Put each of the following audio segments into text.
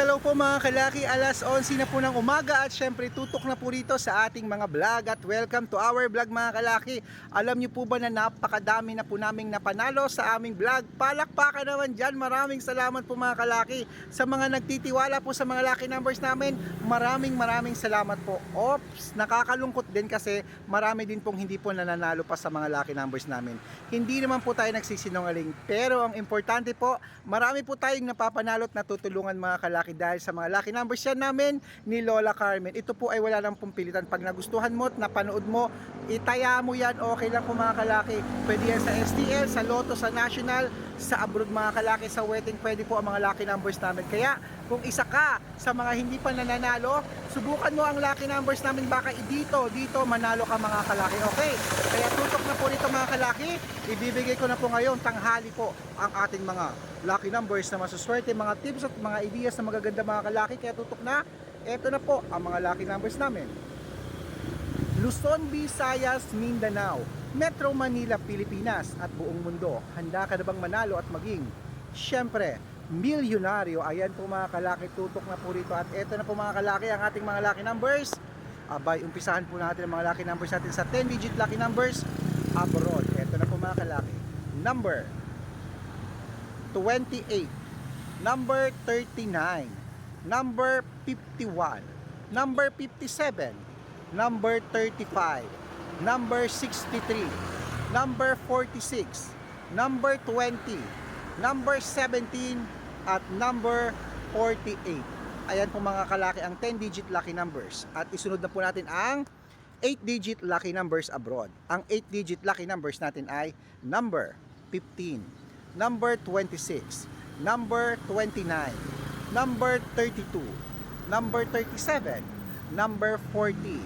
Hello po mga kalaki, alas 11 na po ng umaga at syempre tutok na po rito sa ating mga vlog at welcome to our vlog mga kalaki. Alam niyo po ba na napakadami na po naming napanalo sa aming vlog? Palakpakan naman dyan, maraming salamat po mga kalaki. Sa mga nagtitiwala po sa mga lucky numbers namin, maraming maraming salamat po. Ops, nakakalungkot din kasi marami din pong hindi po nananalo pa sa mga lucky numbers namin. Hindi naman po tayo nagsisinungaling pero ang importante po, marami po tayong napapanalo at natutulungan mga kalaki dahil sa mga lucky numbers yan namin ni Lola Carmen. Ito po ay wala nang pong pilitan. Pag nagustuhan mo at napanood mo, itaya mo yan, okay lang po mga kalaki. Pwede yan sa STL, sa Lotto, sa National, sa abroad mga kalaki, sa wedding, pwede po ang mga lucky numbers namin. Kaya kung isa ka sa mga hindi pa nananalo, subukan mo ang lucky numbers namin baka dito, dito manalo ka mga kalaki. Okay? Kaya tutok na po nito mga kalaki, ibibigay ko na po ngayon tanghali po ang ating mga lucky numbers na masuswerte, mga tips at mga ideas na magaganda mga kalaki. Kaya tutok na, eto na po ang mga lucky numbers namin. Luzon, Visayas, Mindanao, Metro Manila, Pilipinas at buong mundo. Handa ka na bang manalo at maging, syempre, milyonaryo? Ayan po mga kalaki, tutok na po rito. At eto na po mga kalaki, ang ating mga lucky numbers. Abay, umpisahan po natin ang mga lucky numbers natin sa 10-digit lucky numbers abroad. Eto na po mga kalaki. Number 28, number 39, number 51, number 57, number 35, number 63, number 46, number 20, number 17, at number 48. Ayan po mga kalaki ang 10-digit lucky numbers. At isunod na po natin ang 8-digit lucky numbers abroad. Ang 8-digit lucky numbers natin ay number 15, number 26, number 29, number 32, number 37, number 40,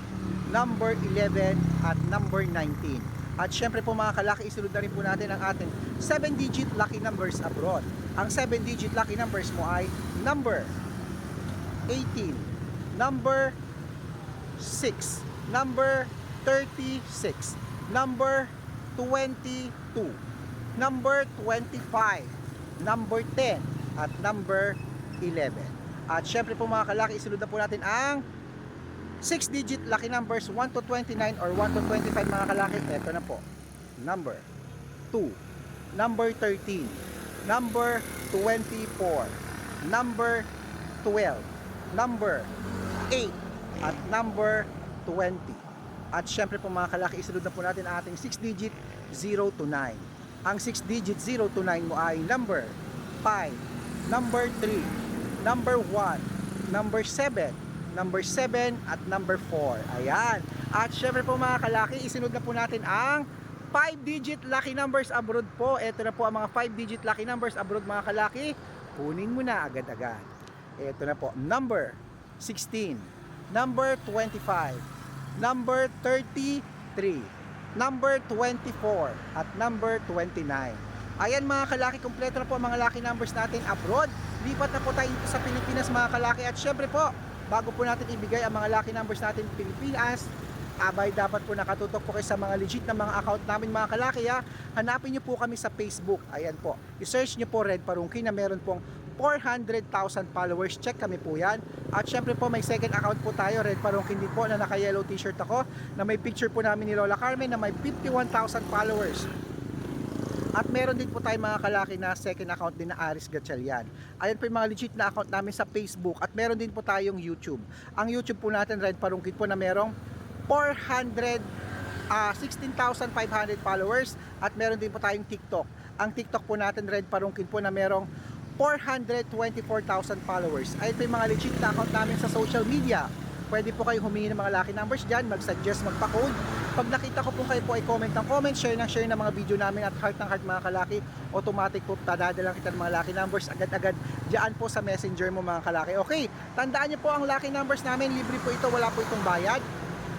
number 11, at number 19. At syempre po mga kalaki, isunod na rin po natin ang ating 7-digit lucky numbers abroad. Ang 7-digit lucky numbers mo ay number 18, number 6, number 36, number 22, number 25, number 10, at number 11. At syempre po mga kalaki, isunod na po natin ang 6-digit lucky numbers 1 to 29 or 1 to 25 mga kalaki. Ito na po. Number 2, number 13, number 24, number 12, number 8, at number 20. At syempre po mga kalaki, isunod na po natin ang ating 6-digit 0 to 9. Ang 6-digit 0 to 9 mo ay number 5, number 3, number 1, number 7, number 7, at number 4. Ayan. At syempre po mga kalaki, isunod na po natin ang 5-digit lucky numbers abroad po. Ito na po ang mga 5-digit lucky numbers abroad mga kalaki. Kunin mo na agad-agad. Ito na po. Number 16. Number 25. Number 33. Number 24. At number 29. Ayan mga kalaki, kompleto na po ang mga lucky numbers natin abroad. Lipat na po tayo sa Pilipinas mga kalaki. At syempre po, bago po natin ibigay ang mga lucky numbers natin Pilipinas, abay dapat po nakatutok po kayo sa mga legit na mga account namin mga kalaki ha. Hanapin nyo po kami sa Facebook. Ayan po. I-search nyo po Red Parungki na meron pong 400,000 followers. Check kami po yan. At syempre po may second account po tayo, Red Parungkin din po na naka-yellow t-shirt ako na may picture po namin ni Lola Carmen na may 51,000 followers. At meron din po tayo mga kalaki na second account din na Aris Gatchalian. Ayan po yung mga legit na account namin sa Facebook at meron din po tayong YouTube. Ang YouTube po natin, Red Parungkit po na merong 400 ah, 16,500 followers at meron din po tayong TikTok. Ang TikTok po natin, Red Parungkin po na merong 424,000 followers. Ayun po yung mga legit na account namin sa social media. Pwede po kayo humingi ng mga lucky numbers dyan, mag-suggest, magpa-code. Pag nakita ko po kayo po ay comment ng comment, share ng share ng mga video namin at heart ng heart mga kalaki, automatic po tadadalang kita ng mga lucky numbers agad-agad dyan po sa messenger mo mga kalaki. Okay, tandaan niyo po ang lucky numbers namin, libre po ito, wala po itong bayad.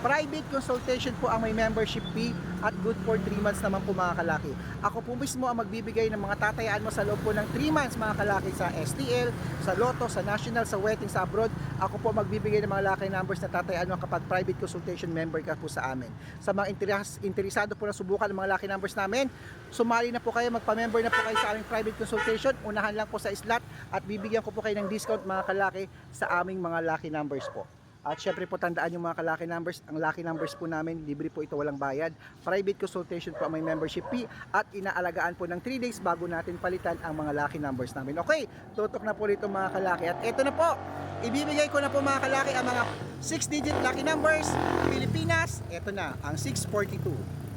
Private consultation po ang may membership fee at good for 3 months naman po mga kalaki. Ako po mismo ang magbibigay ng mga tatayaan mo sa loob po ng 3 months mga kalaki sa STL, sa Lotto, sa National, sa Wedding, sa abroad. Ako po magbibigay ng mga lucky numbers na tatayaan mo kapag private consultation member ka po sa amin. Sa mga interes, interesado po na subukan ng mga lucky numbers namin, sumali na po kayo, magpa-member na po kayo sa aming private consultation. Unahan lang po sa slot at bibigyan ko po kayo ng discount mga kalaki sa aming mga lucky numbers po. At syempre po tandaan yung mga kalaki numbers, ang lucky numbers po namin, libre po ito walang bayad. Private consultation po may membership fee at inaalagaan po ng 3 days bago natin palitan ang mga lucky numbers namin. Okay, tutok na po rito mga kalaki. At ito na po, ibibigay ko na po mga kalaki ang mga 6 digit lucky numbers. Pilipinas, ito na, ang 642,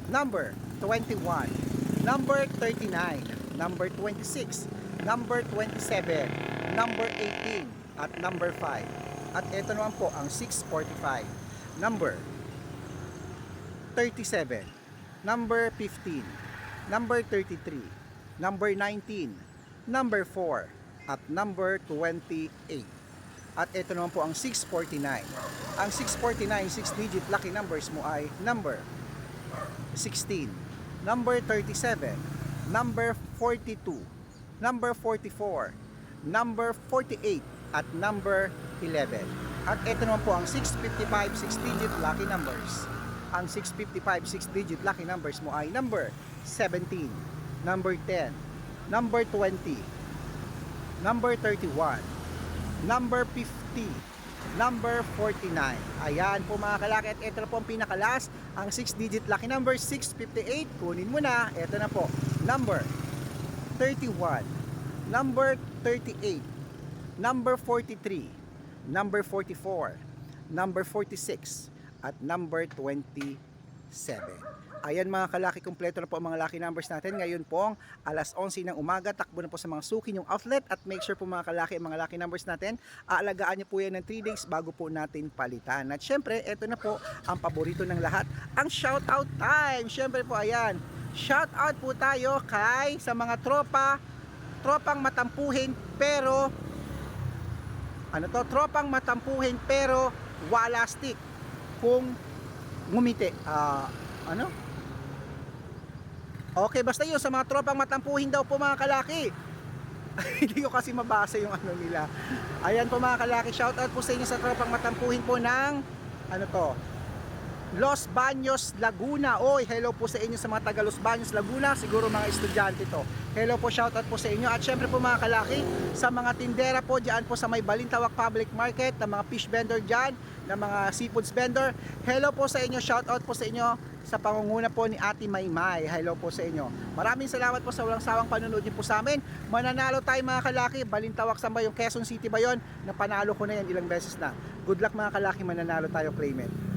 number 21, number 39, number 26, number 27, number 18, at number 5. At ito naman po ang 645. Number 37. Number 15. Number 33. Number 19. Number 4. At number 28. At ito naman po ang 649. Ang 649, 6 digit lucky numbers mo ay number 16. Number 37. Number 42. Number 44. Number 48 at number 11. At ito naman po ang 655 6-digit lucky numbers. Ang 655 6-digit lucky numbers mo ay number 17, number 10, number 20, number 31, number 50, number 49. Ayan po mga kalaki at ito na po ang pinakalas, ang 6-digit lucky number 658. Kunin mo na. Ito na po, number 31, number 38, number 43, number 44, number 46, at number 27. Ayan mga kalaki, kompleto na po ang mga lucky numbers natin. Ngayon po, alas 11 ng umaga, takbo na po sa mga suki yung outlet at make sure po mga kalaki, ang mga lucky numbers natin, aalagaan niyo po yan ng 3 days bago po natin palitan. At syempre, ito na po ang paborito ng lahat, ang shoutout time. Syempre po, ayan, shoutout po tayo kay sa mga tropa, tropang matampuhin pero ano to, tropang matampuhin pero wala stick kung ngumiti. Ah, ano? Okay, basta yun sa mga tropang matampuhin daw po mga kalaki. Hindi ko kasi mabasa yung ano nila. Ayan po mga kalaki, shoutout po sa inyo sa tropang matampuhin po ng ano to, Los Baños, Laguna. Oy, hello po sa inyo sa mga taga Los Baños, Laguna. Siguro mga estudyante to. Hello po, shoutout po sa inyo. At syempre po mga kalaki, sa mga tindera po dyan po sa may Balintawak Public Market, ng mga fish vendor dyan, ng mga seafoods vendor. Hello po sa inyo, shoutout po sa inyo sa pangunguna po ni Ate Maymay. Hello po sa inyo. Maraming salamat po sa walang sawang panonood niyo po sa amin. Mananalo tayo mga kalaki. Balintawak sa ba yung Quezon City ba yon? Napanalo ko na yan ilang beses na. Good luck mga kalaki, mananalo tayo claim it.